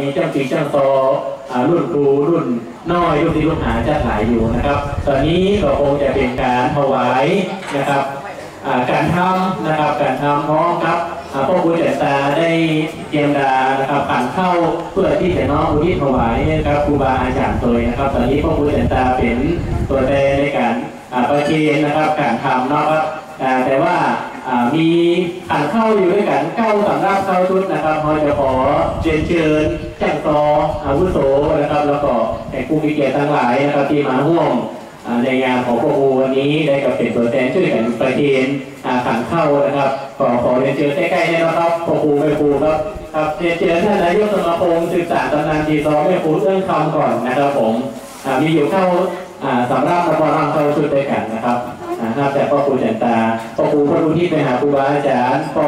มีเจ้าจริงเจ้าโตอรุ่นครูรุ่นน้อยรุ่นที่รุ่นหาจะถ่ายอยู่นะครับ ตอนนี้ก็คงจะเป็นการถวายนะครับการทำนะครับการทำพร้อมครับพ่อครูเจตตาได้เตรียมดานะครับผ่านเข้าเพื่อที่จะน้อมอุทิศถวายให้กับครูบาอาจารย์ตัวนะครับ ตอนนี้พ่อครูเจตตาเป็นตัวแทนในการประเคนนะครับการทำเนาะครับแต่ว่า อ่ามีขันเข้าอยู่ด้วยกันเก้าสำรับเก้าชุดนะครับเราจะขอเชิญเชิญแจ้งตออาวุโสนะครับ แล้วก็แขกผู้มีเกียรติทั้งหลายนะครับที่มาร่วมอ่าในงานของพวกครูวันนี้ได้กับเป็นตัวแทนช่วยกันประเคนขันเข้านะครับขอขอเรียนเชิญใกล้ๆนะครับพวกครูแม่ครูครับครับเรียนเชิญท่านนายกสมาคมศึกษาตำนานทีซอแม่ครูเอื้องคำก่อนนะครับผมมีอยู่เข้าสำรับมาพอรำเข้าชุดด้วยกันนะครับ นะครับ แต่พ่อครูจันตาพ่อครูพ่อรู้ที่ไปหาครูบาอาจารย์ก็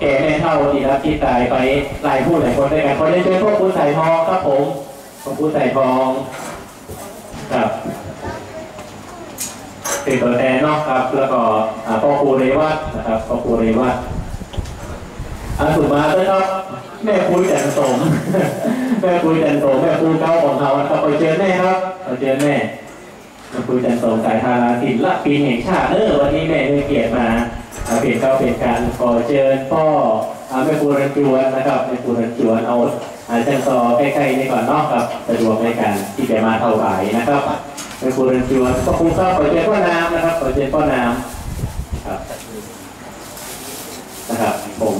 แก่แม่เท่าที่รับที่ตายไปหลายผู้หลายคนด้วยกันขอได้เจอพ่อครูใส่ทองครับผมพ่อครูใส่ทองครับเป็นตัวแทนเนาะครับ แล้วก็พ่อครูเรวัตนะครับพ่อครูเรวัตอาสุมาด้วยครับแม่ครูจันสมแม่ครูจันสมแม่ครูเก้าของเราครับไปเจอแม่ครับไปเจอแม่ คุยกันสองสายทาราศิลปินแห่งชาติเออวันนี้แม่ได้เกียรติมาเอาเป็นก็เป็นการขอเชิญพ่อแม่ครูรันจวนนะครับแม่ครูรันจวนเอาอาจารย์ซอใกล้ๆนี่ก่อนนอกครับสะดวกในการที่จะมาเท่าไหร่นะครับแม่ครูรันจวนก็คงทราบขอเชิญพ่อน้ำนะครับขอเชิญพ่อน้ำครับนะครับผม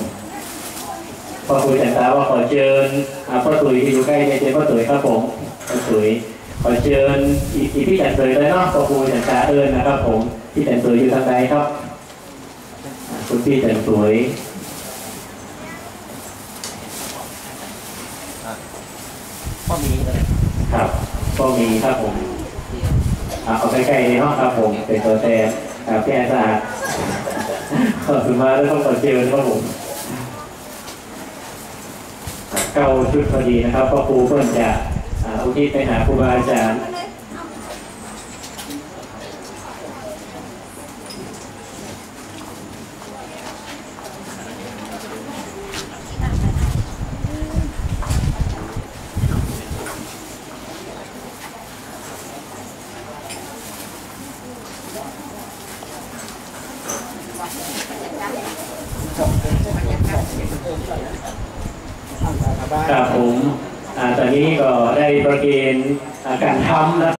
พ่อคุยแต่ตาว่าขอเชิญพ่อตุ๋ยที่อยู่ใกล้เนี่ยเชิญพ่อตุ๋ยครับผมพ่อตุ๋ย ขอเชิญอีกพี่จันเสยเลยเนาะขอครูจันตาเอิญนะครับ ผมพี่จันเสยอยู่ทางใดครับคุณพี่จันสวยก็มีครับก็มีครับผมเอาใกล้ๆเลยเนาะครับผม เป็นตัวแทนครับพี่แอนสะอาดขอบคุณมากแล้วก็ขอเชิญครับผมเก้าชุดพอดีนะครับพ่อครูเพิ่นจะ อ่าอุทิศไปหาครูบาอาจารย์ครับผม ตอนนี้ก็ได้ประเกณฑ์การทำนะ